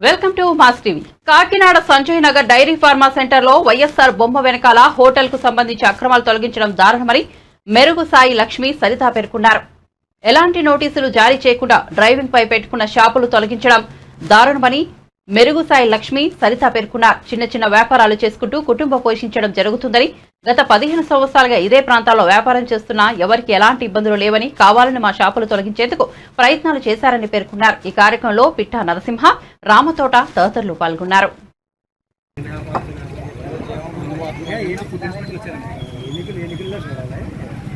Welcome to mass TV. Kakinada Sanjay Nagar dairy pharma సెంటర్లో వైఎస్ఆర్ బొమ్మ వెనకాల హోటల్కు సంబంధించి అక్రమాలు తొలగించడం దారుణమని మెరుగు సాయి లక్ష్మి సరిత పేర్కొన్నారు. ఎలాంటి నోటీసులు జారీ చేయకుండా డ్రైవింగ్ పై పెట్టుకున్న షాపులు తొలగించడం దారుణమని మెరుగు సాయి లక్ష్మి సరిత పేర్కొన్నారు చిన్న చిన్న వ్యాపారాలు చేసుకుంటూ కుటుంబం పోషించడం జరుగుతుందని గత పదిహేను సంవత్సరాలుగా ఇదే ప్రాంతాల్లో వ్యాపారం చేస్తున్నా ఎవరికి ఎలాంటి ఇబ్బందులు లేవని కావాలని మా షాపులు తొలగించేందుకు ప్రయత్నాలు చేశారని పేర్కొన్నారు. ఈ కార్యక్రమంలో పిట్టా నరసింహ రామతోట తదితరులు పాల్గొన్నారు. ఎన్నికలు ఎన్నికల్లో చూడాలి.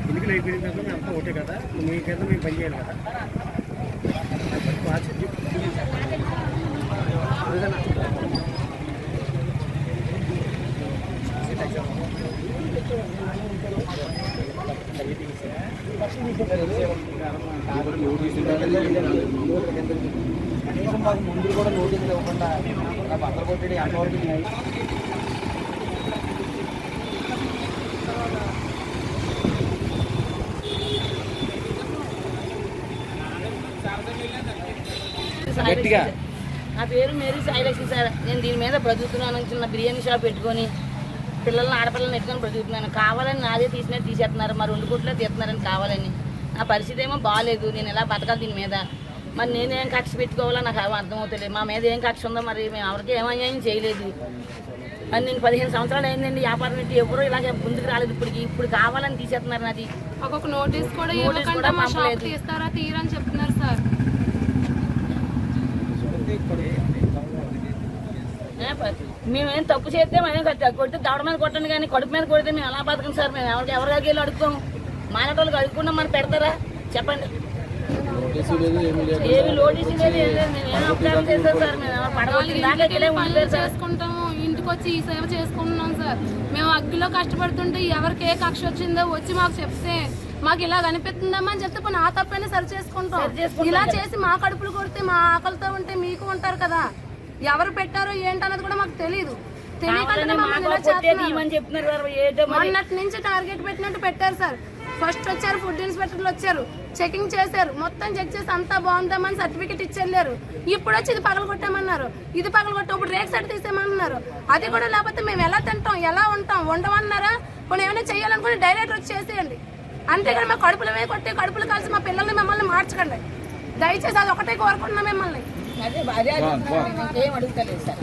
ఎన్నికలు అయిపోయిన తర్వాత మేము అంతా ఒకటే కదా. మీ కింద మేము పని చేయాలి కదా. కనీసం మాకు ముందు కూడా నోటీసులు ఇవ్వకుండా బట్టలు కొట్టేది ఎంతవరకు ఉన్నాయి గట్టిగా. నా పేరు మేరీ సాయిలక్ష్మి సార్. నేను దీని మీద బ్రతుకుతున్నాను. చిన్న బిర్యానీ షాప్ పెట్టుకొని పిల్లల్ని ఆడపిల్లల్ని ఎట్టుకొని బ్రతుకుతున్నాను. కావాలని నాదే తీసినట్టు తీసేస్తున్నారు. మరి రెండు కోట్లే తీస్తున్నారని కావాలని. నా పరిస్థితి ఏమో బాగాలేదు నేను ఎలా బతకాలి దీని మీద? మరి నేనేం కక్ష పెట్టుకోవాలో నాకు అర్థమవుతలేదు. మా మీద ఏం కక్ష ఉందో మరి మేము ఎవరికి ఏం అన్యాయం చేయలేదు. మరి నేను పదిహేను సంవత్సరాలు అయిందండి వ్యాపారం పెట్టి ఎవరు ఇలాగే ముందుకు రాలేదు. ఇప్పటికి ఇప్పుడు కావాలని తీసేస్తున్నారు నాది. ఒక్కొక్క నోటీస్ కూడా నోటీస్ కూడా పంపలేదు. తీస్తారా తీయరని చెప్తున్నారు సార్. మేమేం తప్పు చేస్తే మేము కట్ట- కొట్టి దవడ మీద కొట్టండి కానీ కడుపు మీద కొడితే మేము ఎలా బతకం సార్? మేము ఎవరికి ఎవరి దగ్గరికి వెళ్ళి అడుగుతాం? మానేటోళ్ళకి అడుగుకున్నాం మనం పెడతారా? చెప్పండి. ఏమి నోటీసు లేదు ఏం లేదు. మేము ఏం చేస్తాం సార్? మేము దాకా సార్. చేసుకుంటాము ఇంటికి వచ్చి ఈ సేవ చేసుకుంటున్నాం సార్. మేము అగ్గిలో కష్టపడుతుంటే ఎవరికి ఏ కక్ష వచ్చిందో వచ్చి మాకు చెప్తే మాకు ఇలా కనిపిస్తుందమ్మా అని చెప్తే పోనీ ఆ తప్పైనా సరి చేసుకుంటాం. ఇలా. చేసి మా కడుపులు కొడితే మా ఆకలితో ఉంటే మీకు ఉంటారు కదా. ఎవరు పెట్టారో ఏంటన్నది కూడా మాకు తెలియదు మొన్నటి నుంచి టార్గెట్ పెట్టినట్టు పెట్టారు సార్. ఫస్ట్ వచ్చారు ఫుడ్ ఇన్స్పెక్టర్లు వచ్చారు. చెకింగ్ చేశారు. మొత్తం చెక్ చేసి అంతా బాగుందామని సర్టిఫికెట్ ఇచ్చి వెళ్ళారు. ఇప్పుడు వచ్చి ఇది పగల కొట్టామన్నారు. ఇది పగల కొట్ట ఇప్పుడు రేక్ సెట్ తీసేయమన్నారు. అది కూడా లేకపోతే మేము ఎలా తింటాం ఎలా ఉంటాం ఉండమన్నారా కొన్ని ఏమైనా చేయాలనుకుని డైరెక్ట్ వచ్చి చేసేయండి. అంతేగాని మా కడుపులు మీద కొట్టి కడుపులు కలిసి మా పిల్లల్ని మమ్మల్ని మార్చకండి. దయచేసి అది ఒకటే కోరుకుంటున్నాం మిమ్మల్ని. అదే అడుగుతలేదు సార్.